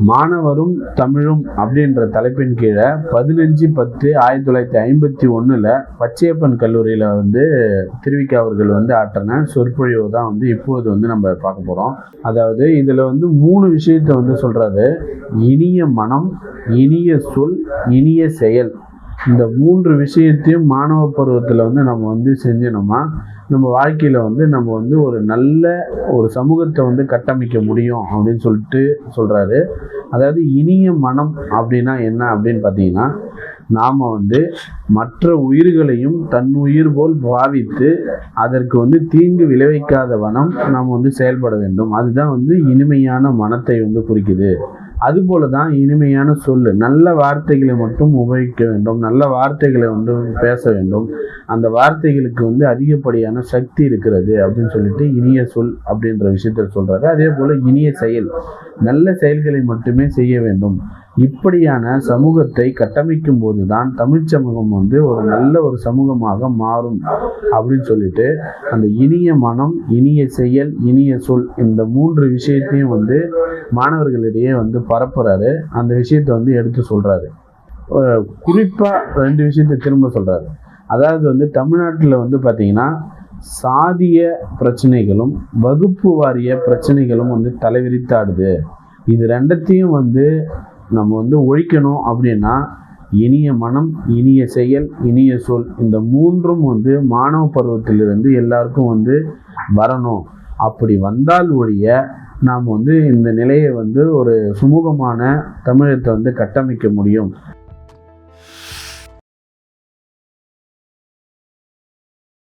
மாணவரும் தமிழும் அப்படின்ற தலைப்பின் கீழே பதினஞ்சு பத்து ஆயிரத்தி தொள்ளாயிரத்தி ஐம்பத்தி ஒன்றில் பச்சையப்பன் கல்லூரியில் வந்து திருவிக்கா அவர்கள் வந்து ஆற்றின சொற்பொழிவு தான் வந்து இப்போது வந்து நம்ம பார்க்க போகிறோம் அதாவது இதில் வந்து மூணு விஷயத்தை வந்து சொல்கிறாரு இனிய மனம் இனிய சொல் இனிய செயல். இந்த மூன்று விஷயத்தையும் மாணவ பருவத்தில் வந்து நம்ம வந்து செஞ்சினோமா? நம்ம வாழ்க்கையில் வந்து நம்ம வந்து ஒரு நல்ல ஒரு சமூகத்தை வந்து கட்டமைக்க முடியும் அப்படின்னு சொல்லிட்டு சொல்கிறாரு அதாவது இனிய மனம் அப்படின்னா என்ன அப்படின்னு பார்த்தீங்கன்னா நாம் வந்து மற்ற உயிர்களையும் தன் உயிர் போல் பாவித்து அதற்கு வந்து தீங்கு விளைவிக்காத வனம் நாம் வந்து செயல்பட வேண்டும். அதுதான் வந்து இனிமையான மனத்தை வந்து குறிக்குது. அதுபோல தான் இனிமையான சொல் நல்ல வார்த்தைகளை மட்டும் உபயோகிக்க வேண்டும். நல்ல வார்த்தைகளை வந்து பேச வேண்டும். அந்த வார்த்தைகளுக்கு வந்து அதிகப்படியான சக்தி இருக்கிறது அப்படின்னு சொல்லிட்டு இனிய சொல் அப்படின்ற விஷயத்த சொல்கிறாரு அதே போல் இனிய செயல். நல்ல செயல்களை மட்டுமே செய்ய வேண்டும். இப்படியான சமூகத்தை கட்டமைக்கும் போது தான் தமிழ் சமூகம் வந்து ஒரு நல்ல ஒரு சமூகமாக மாறும் அப்படின்னு சொல்லிட்டு அந்த இனிய மனம் இனிய செயல் இனிய சொல் இந்த மூன்று விஷயத்தையும் வந்து மாணவர்களிடையே வந்து பரப்புறாரு. அந்த விஷயத்தை வந்து எடுத்து சொல்றாரு. குறிப்பாக குறிப்பா ரெண்டு விஷயத்தை திரும்ப சொல்றாரு. அதாவது வந்து தமிழ்நாட்டில் வந்து பார்த்தீங்கன்னா சாதிய பிரச்சனைகளும் வகுப்பு வாரிய பிரச்சனைகளும் வந்து தலைவிரித்தாடுது. இது ரெண்டத்தையும் வந்து நம்ம வந்து ஒழிக்கணும் அப்படின்னா இனிய மனம் இனிய செயல் இனிய சொல் இந்த மூன்றும் வந்து மாணவ பருவத்திலிருந்து எல்லாருக்கும் வந்து வரணும். அப்படி வந்தால் ஒழிய நாம் வந்து இந்த நிலையை வந்து ஒரு சுமூகமான தமிழகத்தை வந்து கட்டமைக்க முடியும்.